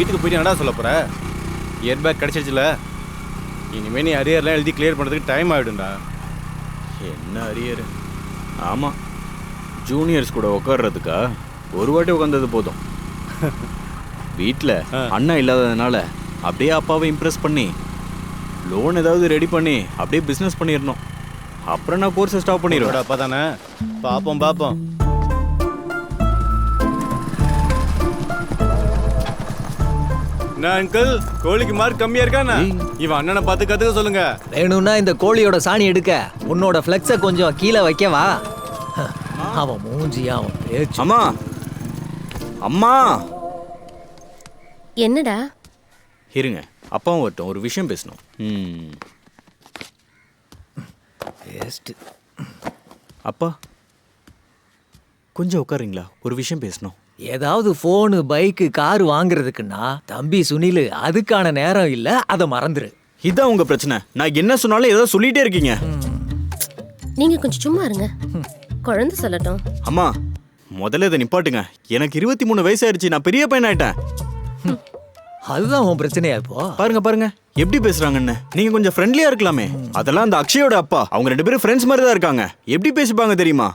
வீட்டுக்கு போயிட்டு என்னடா சொல்ல போற? இயர் பேக் கிடைச்சிருச்சுல? இனிமே நீ அரியர்லாம் எழுதி கிளியர் பண்ணுறதுக்கு டைம் ஆகிடும்டா என்ன அரியர்? ஆமாம் ஜூனியர்ஸ் கூட உட்கார்றதுக்கா ஒரு வாட்டி உட்காந்தது போதும். வீட்டில் அண்ணா இல்லாததுனால அப்படியே அப்பாவை இம்ப்ரெஸ் பண்ணி லோன் ஏதாவது ரெடி பண்ணி அப்படியே பிஸ்னஸ் பண்ணிடணும். அப்புறம் நான் கோர்ஸை ஸ்டாப் பண்ணிடுவேன். அப்பா தானே பார்ப்போம் பார்ப்போம் என்ன அங்கிள் கோழிக்கு மார்க் கம்மியா இருக்கானே இவன் அண்ணனை பார்த்து கத்துக்க சொல்லுங்க. வேணும்னா இந்த கோழியோட சாணி எடுக்க. உன்னோட ஃப்ளெக்ஸை கொஞ்சம் கீழே வைக்கவா அவன் மூஞ்சியா அவன் பேச்சு. அம்மா. அம்மா. என்னடா? இருங்க. அப்பாவும் வரட்டும். ஒரு விஷயம் பேசணும். ம். வேஸ்ட் அப்பா. கொஞ்சம் உட்காருங்களா? ஒரு விஷயம் பேசணும். ஏதாவது ஃபோனு பைக்கு கார் வாங்குறதுக்குன்னா தம்பி சுனில் அதுக்கான நேரம் இல்ல அதை மறந்துரு. இதான் உங்க பிரச்சனை. நான் என்ன சொன்னாலும் ஏதோ சொல்லிட்டே இருக்கீங்க. நீங்க கொஞ்சம் சும்மா இருங்க. குழந்தை சொல்லட்டும். அம்மா முதல்ல இதை நிப்பாட்டுங்க. எனக்கு இருபத்தி மூணு வயசாயிருச்சு நான் பெரிய பையன் ஆயிட்டேன் அதுதான் உன் பிரச்சனையா இப்போ? பாருங்க பாருங்க. எப்படி பேசுறாங்கன்னு. நீங்க கொஞ்சம் ஃப்ரெண்ட்லியா இருக்கலாமே. அதெல்லாம் அந்த அக்ஷயோட அப்பா. அவங்க ரெண்டு பேரும் ஃப்ரெண்ட்ஸ் மாதிரி தான் இருக்காங்க. எப்படி பேசிப்பாங்க தெரியுமா?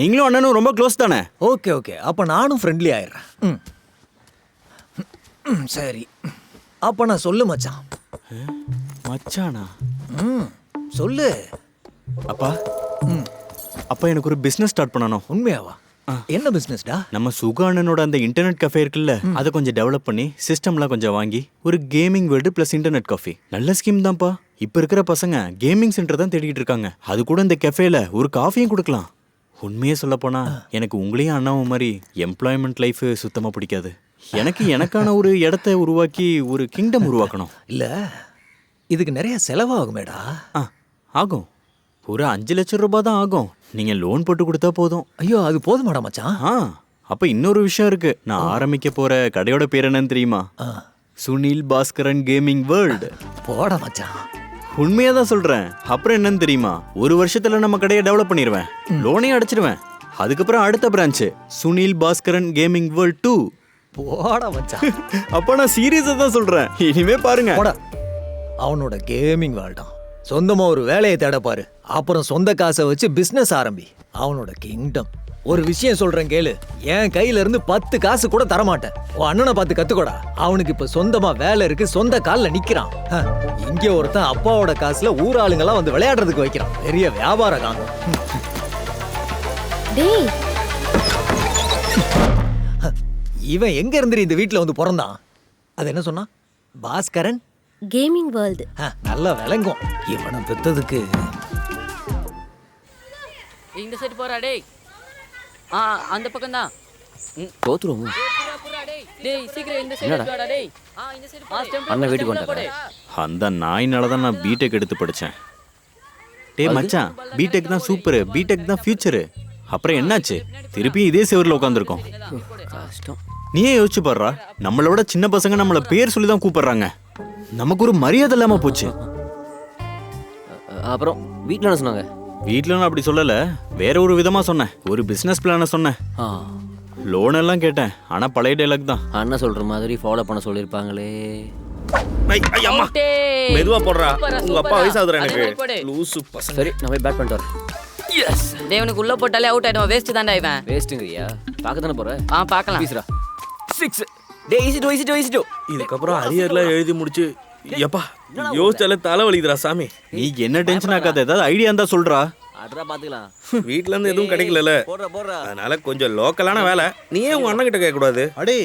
நீங்களும் அண்ணனும் ரொம்ப க்ளோஸ் தானே? ஓகே ஓகே அப்போ நானும் ஃப்ரெண்ட்லி ஆயிடுறேன். ம். ம், சரி. அப்போ நான் சொல்லு மச்சான். மச்சானா? ம் சொல்லு. அப்பா? அப்பா எனக்கு ஒரு பிசினஸ் ஸ்டார்ட் பண்ணணும். உண்மையாவா? என்ன பிஸ்னஸ்டா நம்ம சுகா அண்ணனோட அந்த இன்டர்நெட் கஃபே இருக்குல்ல அதை கொஞ்சம் டெவலப் பண்ணி சிஸ்டம்லாம் கொஞ்சம் வாங்கி ஒரு gaming world plus internet cafe நல்ல ஸ்கீம் தான்ப்பா. இப்போ இருக்கிற பசங்க கேமிங் சென்டர் தான் தேடிட்டு இருக்காங்க. அது கூட இந்த கெஃபேல ஒரு காஃபியும் கொடுக்கலாம். உண்மையே சொல்ல போனா எனக்கு உங்களையும் அண்ணாவும் மாதிரி எம்ப்ளாய்மெண்ட் லைஃப் சுத்தமா பிடிக்காது. எனக்கு எனக்கான ஒரு இடத்த உருவாக்கி ஒரு கிங்டம் உருவாக்கணும். இல்ல இதுக்கு நிறைய செலவாகுமேடா. ஆ ஆகும். ஒரு அஞ்சு லட்சம் ரூபாய் தான் ஆகும். நீங்க லோன் போட்டு கொடுத்தா போதும். ஐயோ அது போதுமாடா மச்சான். ஆ அப்ப இன்னொரு விஷயம் இருக்கு. நான் ஆரம்பிக்க போற கடையோட பேர் என்னன்னு தெரியுமா? சுனில் பாஸ்கரன் கேமிங் வேர்ல்டு போடா மச்சான். உண்மையா தான் சொல்றேன். அப்புறம் என்னன்னு தெரியுமா? ஒரு வருஷத்துல நம்ம கடையை டெவலப் பண்ணிடுவேன். லோனையும் அடைச்சிடுவேன். அதுக்கப்புறம் அடுத்த branch Sunil Bhaskaran gaming world two போடா மச்சான் அப்ப நான் சீரியஸா தான் சொல்றேன். இனிமே பாருங்க. போடா. அவனோட கேமிங் வேர்ல்டான் சொந்தமா ஒரு வேலையை தேட பாரு. அப்புறம் சொந்த காசை வச்சு பிசினஸ் ஆரம்பி. அவனோட கிங்டம் ஒரு விஷயம் சொல்றேன் கேளு. என் கையில இருந்து பத்து காசு கூட தரமாட்டேன். உன் அண்ணனை பார்த்து கத்துக்கோடா. அவனுக்கு இப்ப சொந்தமா வேலை இருக்கு சொந்த கால்ல நிக்கிறான். இங்க ஒருத்தன் அப்பாவோட காசுல ஊராளுங்கெல்லாம் வந்து விளையாடுறதுக்கு வைக்கிறான். பெரிய வியாபார காங்கம் இவன் எங்க இருந்து இந்த வீட்ல வந்து பிறந்தான்? அது என்ன சொன்னா பாஸ்கரன்? கேமிங் வேர்ல்டு நல்லா விளங்கும். இவனை பெத்ததுக்கு இந்த சைடு போறா டேய். ஆ அந்த பக்கம் தான் தோத்துருவோம் டேய் சீக்கிரம் இந்த சைடு வாடா டேய். ஆ இந்த சைடு அண்ணன் வீட்டுக்கு வந்துட்டாரா? அந்த நாயினால தான் நான் பிடெக் எடுத்து படிச்சேன். டேய் மச்சான் பிடெக் தான் சூப்பர் பிடெக் தான் ஃபியூச்சரு அப்புறம் என்னாச்சு? திருப்பி இதே செவரில் உட்காந்துருக்கோம் கஷ்டம். நீயே யோசிச்சு பாடுறா நம்மளோட சின்ன பசங்க நம்மள பேர் சொல்லி தான் கூப்பிடுறாங்க. நமக்கு ஒரு மரியாதை இல்லாம போச்சு. அப்புறம் வீட்டில் என்ன சொன்னாங்க? வீட்ல நான் அப்படி சொல்லல வேற ஒரு விதமா சொன்னேன். ஒரு பிசினஸ் பிளான சொன்னேன். ஆ. லோன் எல்லாம் கேட்டேன் ஆனா பழைய டைலாக் தான். அண்ணன் சொல்கிற மாதிரி ஃபாலோ பண்ண சொல்லியிருப்பாங்களே. மெதுவா போடுறா. உங்க அப்பா அதே எனக்கு. லூசு பசங்க. சரி நான் போய் பேட் பண்ணிட்டு வரேன் எஸ் டேய் இவனுக்கு உள்ள போட்டாலே அவுட் ஆயிடுவான். வேஸ்ட் தான்டா இவன். வேஸ்ட்டுங்கய்யா பார்க்க தானே போகிறேன் ஆ பார்க்கலாம். பீஸ்ரா சிக்ஸ் டே ஈஸி டோ ஈஸி டோ ஈஸி டோ இதுக்கப்புறம் அரியர்லாம் எழுதி முடிச்சு எப்பா யோசிச்சாலே தலை வலிக்குதுடா சாமி. நீ என்ன டென்ஷன் ஆக்காத ஏதாவது ஐடியா இருந்தா சொல்றா. அட்ரா பார்த்துக்கலாம் வீட்ல இருந்து எதுவும் கிடைக்கல போடுறா போடுறா. அதனால கொஞ்சம் லோக்கலான வேலை. நீ ஏன் உங்க அண்ணன் கிட்ட கேட்க கூடாது அடே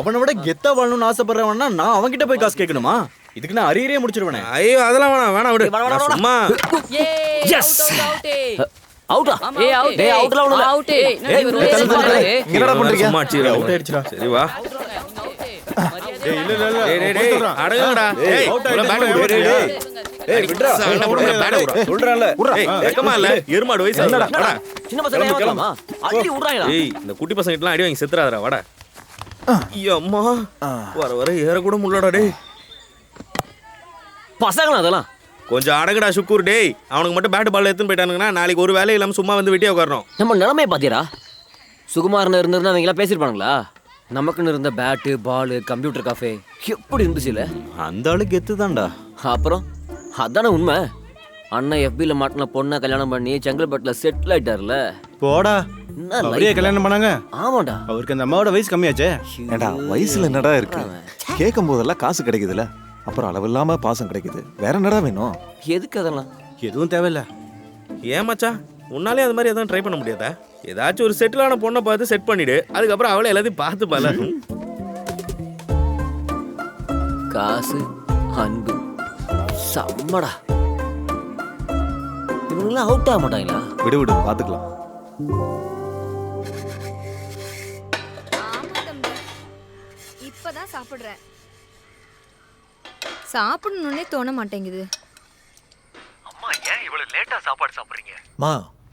அவனை விட கெத்தா வாழணும்னு ஆசைப்படுறவனா நான் அவன்கிட்ட போய் காசு கேட்கணுமா? இதுக்கு நான் அரியரே முடிச்சிருவேனே. ஐயோ அதெல்லாம் வேணாம் வேணாம் விடு. சும்மா எஸ் அவுட்டா ஏய். அவுட் டேய் அவுட்லாம் ஒண்ணும் இல்ல. அவுட் ஏய் என்னடா பண்றீங்க? சும்மா அடிச்சுக்கிறேன். அவுட் ஆயிடுச்சுடா. சரி வா. ஏய் இல்ல இல்ல இல்ல. டேய் டேய் டேய் அடங்குங்கடா ஏய் out உள்ள ஆயிட்டு பேட் விடு டேய், டேய் ஏய் விட்றா. சண்டை போடுற பேட் விடு சொல்றேன்ல ஏய் வெக்கமா இல்ல? எருமாடு வயசு ஆகுதுடா வாடா. சின்ன பசங்க ஏமாத்தலாமா அடி விட்றாங்களா ஏய் இந்த குட்டி பசங்க அடி வாங்கி செத்துறாதடா வாடா. ஐயோ அம்மா. வர வர ஏற கூட முடியலடா டேய். பசங்களா அதெல்லாம். கொஞ்சம் அடங்குடா சுக்கூர் டேய். அவனுக்கு மட்டும் பேட் பால் எடுத்துன்னு போயிட்டானுங்கன்னா நாளைக்கு ஒரு வேலையும் இல்லாம சும்மா வந்து வெட்டியா உட்காரணும். நம்ம நிலைமையை பாத்தியரா சுகுமாரன் இருந்திருந்தா அவங்க எல்லாம் பேசியிருப்பானுங்களா? நமக்குன்னு இருந்த பேட்டு பாலு கம்ப்யூட்டர் காஃபே எப்படி இருந்துச்சுல அந்த ஆளுக்கு கெத்து தான்டா. அப்புறம்? அதானே உண்மை. அண்ணன் எஃபியில் மாட்டின பொண்ணை கல்யாணம் பண்ணி செங்கல்பட்டில் செட்டில் ஆயிட்டார்ல. போடா. என்ன அவரே? கல்யாணம் பண்ணாங்க. ஆமாடா அவருக்கு அந்த அம்மாவோட வயசு கம்மியாச்சே. ஏண்டா வயசுல என்னடா இருக்கு? கேட்கும் போதெல்லாம் காசு கிடைக்குதுல. அப்புறம் அளவில்லாம பாசம் கிடைக்குது. வேற என்னடா வேணும்? எதுக்கு அதெல்லாம்? எதுவும் தேவையில்ல. ஏன் மச்சான்? உன்னாலே அது மாதிரி எதுவும் ட்ரை பண்ண முடியாதா? ஏதாச்சும் ஒரு செட்டிலான பொண்ணை பார்த்து செட் பண்ணிடு. அதுக்கப்புறம் அவளே எல்லாத்தையும் பார்த்து பால காசு அன்பு செம்மடா. இவங்களாம் அவுட் ஆக மாட்டாங்களா? விடு விடு தம்பி. இப்பதான் சாப்பிடுறேன். சாப்பிடணுன்னே தோண மாட்டேங்குது. அம்மா ஏன் இவ்வளவு லேட்டா சாப்பாடு சாப்பிடுறீங்க? மா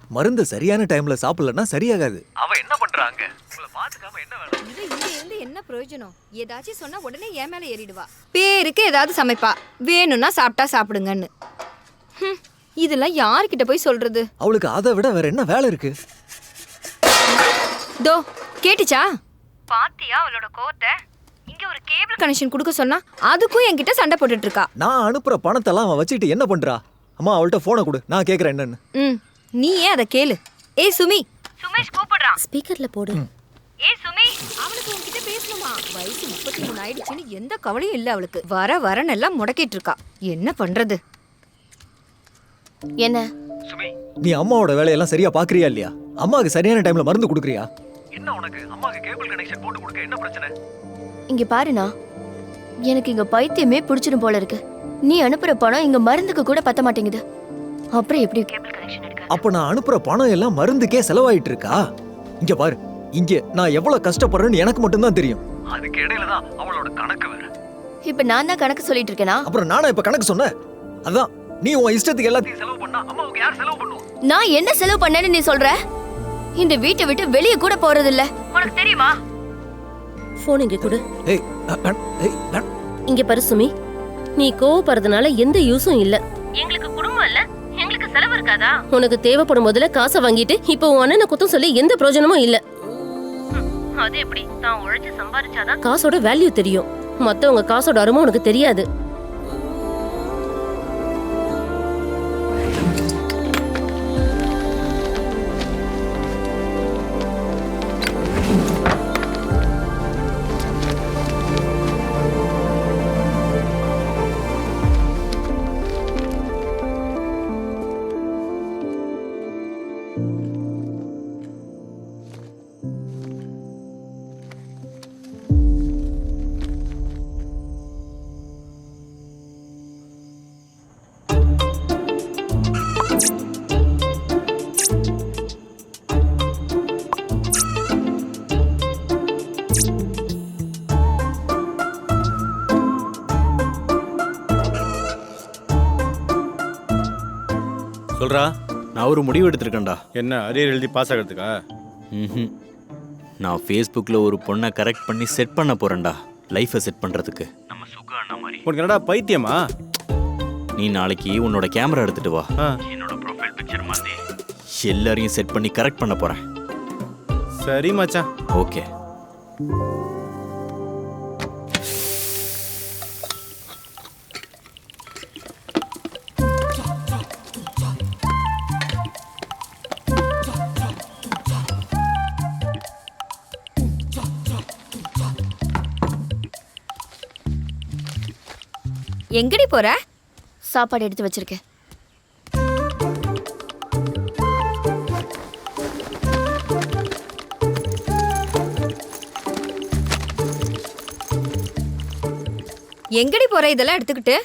மருந்து சரியான டைம்ல சாப்பிடலன்னா சரியாகாது. அவ என்ன பண்றாங்க உங்களை பாத்துக்காம என்ன வேணும்? இது இங்க இருந்து என்ன பிரயோஜனம்? ஏதாச்சும் சொன்னா உடனே என் மேல ஏறிடுவா. பேருக்கு ஏதாவது சமைப்பா. வேணும்னா சாப்பிட்டா சாப்பிடுங்கன்னு. ஹம், இதெல்லாம் யார்கிட்ட போய் சொல்றது? அவளுக்கு அதை விட வேற என்ன வேலை இருக்கு? தோ கேட்டுச்சா? பாத்தியா அவளோட கோவத்தை? இங்க ஒரு கேபிள் கனெக்ஷன் கொடுக்க சொன்னா அதுக்கும் என்கிட்ட சண்டை போட்டுட்டு இருக்கா. நான் அனுப்புற பணத்தெல்லாம் அவன் வச்சுட்டு என்ன பண்றா? அம்மா அவள்கிட்ட போனை கொடு. நான் கேக்குறேன் என்னன்னு. ம். நீ ஏன் அதை கேளு. ஏய் சுமி. சுமேஷ் கூப்பிடுறான். ஸ்பீக்கர்ல போடு. ஏய் சுமி. அவளுக்கு உன்கிட்ட பேசணுமா? வயசு முப்பத்தி மூணு ஆயிடுச்சுன்னு எந்த கவலையும் இல்ல அவளுக்கு. வர வரன்னு எல்லாம் முடக்கிட்டு இருக்கா. என்ன பண்றது? என்ன? நீ அம்மாவோட வேலையெல்லாம் சரியா பாக்குறியா இல்லையா? அம்மாவுக்கு சரியான டைம்ல மருந்து கொடுக்குறியா? என்ன உனக்கு? அம்மாக்கு கேபிள் கனெக்ஷன் போட்டு கொடுக்க என்ன பிரச்சனை? இங்க பாருண்ணா எனக்கு இங்க பைத்தியமே பிடிச்சிடும் போல இருக்கு. நீ அனுப்புற பணம் இங்க மருந்துக்கு கூட பத்த மாட்டேங்குது. அப்புறம் எப்படி கேபிள் கனெக்ஷன் எடுக்க? அப்ப நான் அனுப்புற பணம் எல்லாம் மருந்துக்கே செலவாயிட்டு இருக்கா இங்க பாரு இங்க நான் எவ்வளவு கஷ்டப்படுறேன்னு எனக்கு மட்டும்தான் தெரியும். அதுக்கு இடையில தான் அவளோட கணக்கு வேற. இப்ப நான் தான் கணக்கு சொல்லிட்டு இருக்கேனா? அப்புறம் நானா இப்ப கணக்கு சொன்னேன் அதான் நீ உன் இஷ்டத்துக்கு எல்லாத்தையும் செலவு பண்ணா அம்மாவுக்கு யார் செலவு பண்ணுவா? நான் என்ன செலவு பண்ணேன்னு நீ சொல்ற? இந்த வீட்டை விட்டு வெளியே கூட போறது இல்ல உனக்கு தெரியுமா? போன் இங்க கொடு. ஏய் ஏய் இங்க பாரு சுமி. நீ கோவப்படுறதுனால எந்த யூஸும் இல்ல. எங்களுக்கு இருக்காதா? உனக்கு தேவைப்படும் போதுல காசை வாங்கிட்டு இப்போ உன் அண்ணனை குத்தம் சொல்லி எந்த பிரயோஜனமும் இல்ல. அது எப்படி? நான் உழைச்சு சம்பாதிச்சாதான் காசோட வேல்யூ தெரியும். மத்தவங்க காசோட அருமை உனக்கு தெரியாது. சொல்றா? நான் ஒரு முடிவு எடுத்திருக்கேன்டா. என்ன அரியர் எழுதி பாஸ் ஆகிறதுக்கா? ம்ஹும். நான் ஃபேஸ்புக்கில் ஒரு பொண்ணை கரெக்ட் பண்ணி செட் பண்ண போறேன்டா லைஃப்பை செட் பண்ணுறதுக்கு உனக்கு என்னடா பைத்தியமா? நீ நாளைக்கு உன்னோட கேமரா எடுத்துட்டு வா. ஆ, எல்லாரையும் செட் பண்ணி கரெக்ட் பண்ண போறேன். சரி மச்சான். ஓகே எங்கடி போற? சாப்பாடு எடுத்து வச்சிருக்கேன். எங்கடி போற இதெல்லாம் எடுத்துக்கிட்டு?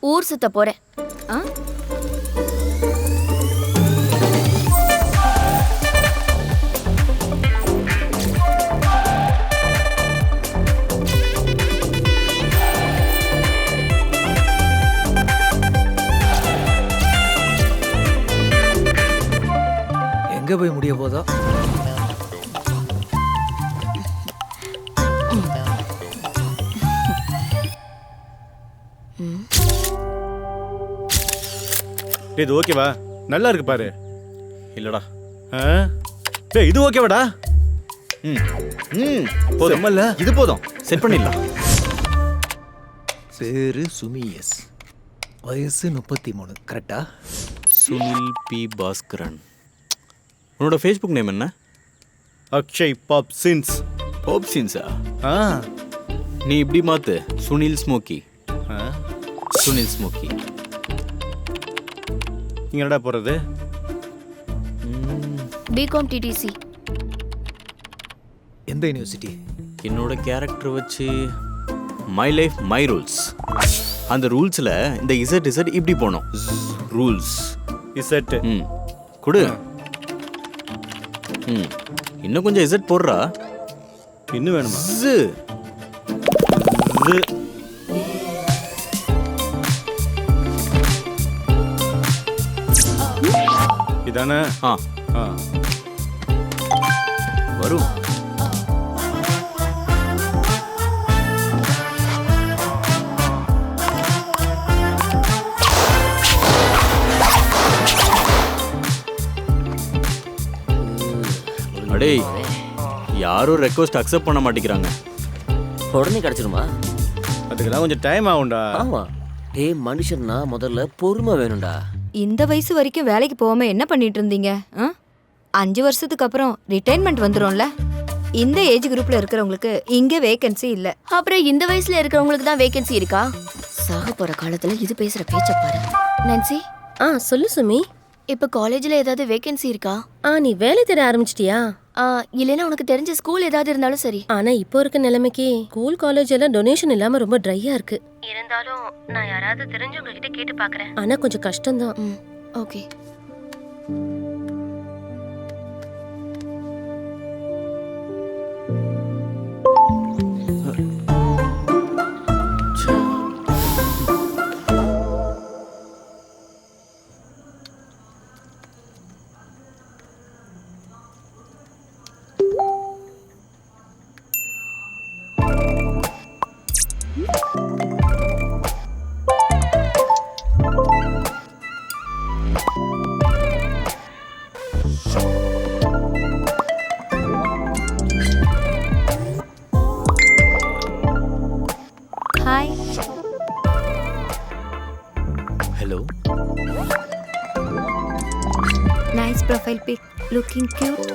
ஊர் சுத்த போறேன். எங்க போய் முடிய போதோ? இது ஓகேவா? நல்லா இருக்கு பாரு. இல்லடா. ஆ? டேய் இது ஓகேவாடா? ம். ம் போதும்? இது போதும். செட் பண்ணிடலாம். பேரு சுமியஸ் வயசு முப்பத்தி மூணு. கரெக்டா சுனில் பி. பாஸ்கரன். உன்னோட ஃபேஸ்புக் நேம் என்ன? அக்ஷய் பாப் சின்ஸ் ஓப்சின்ஸா ஆ. நீ இப்படி மாத்து. சுனில் ஸ்மோக்கி. ஆ. சுனில் ஸ்மோக்கி. இங்க என்னடா போறது? பிகாம் டிடிசி எந்த யூனிவர்சிட்டி என்னோட கேரக்டர் வச்சு மை லைஃப் மை ரூல்ஸ் அந்த ரூல்ஸில் இந்த இசட் இசட் இப்படி போனோம். ரூல்ஸ் இசட் ம். கொடு. ம். இன்னும் கொஞ்சம் இசட் போடுறா. இன்னும் வேணுமா? இது இதானே? ஆ. ஆ. வரும். அடேய் யாரும் ரெக்வஸ்ட் அக்செப்ட் பண்ண மாட்டேங்கிறாங்க. உடனே கிடைச்சிருமா அதுக்கெல்லாம் கொஞ்சம் டைம் ஆகும்டா. ஆமா. டேய் மனுஷன்னா முதல்ல பொறுமை வேணும்டா. இந்த வயசு வரைக்கும் வேலைக்கு போகாம என்ன பண்ணிட்டு இருந்தீங்க? ஆ? அஞ்சு வருஷத்துக்கு அப்புறம் ரிட்டைர்மெண்ட் வந்துரும்ல. இந்த ஏஜ் குரூப்ல இருக்கிறவங்களுக்கு இங்க வேகன்சி இல்ல. அப்புறம் இந்த வயசுல இருக்கிறவங்களுக்கு தான் வேகன்சி இருக்கா? சாக போற காலத்துல இது பேசுற பேச்ச பாரு. நான்சி ஆ சொல்லு சுமி. இப்ப காலேஜ்ல ஏதாவது வேகன்சி இருக்கா? ஆ நீ வேலை தேட ஆரம்பிச்சிட்டியா? இல்லைன்னா உனக்கு தெரிஞ்ச ஸ்கூல் ஏதாவது இருந்தாலும் சரி. ஆனா இப்போ இருக்க நிலைமைக்கு ஸ்கூல் காலேஜ் எல்லாம் டொனேஷன் இல்லாம ரொம்ப ட்ரையா இருக்கு. இருந்தாலும் நான் யாராவது தெரிஞ்சவங்க கிட்ட கேட்டு பாக்குறேன். ஆனா கொஞ்சம் கஷ்டம்தான். ம் okay hi hello nice profile pic looking cute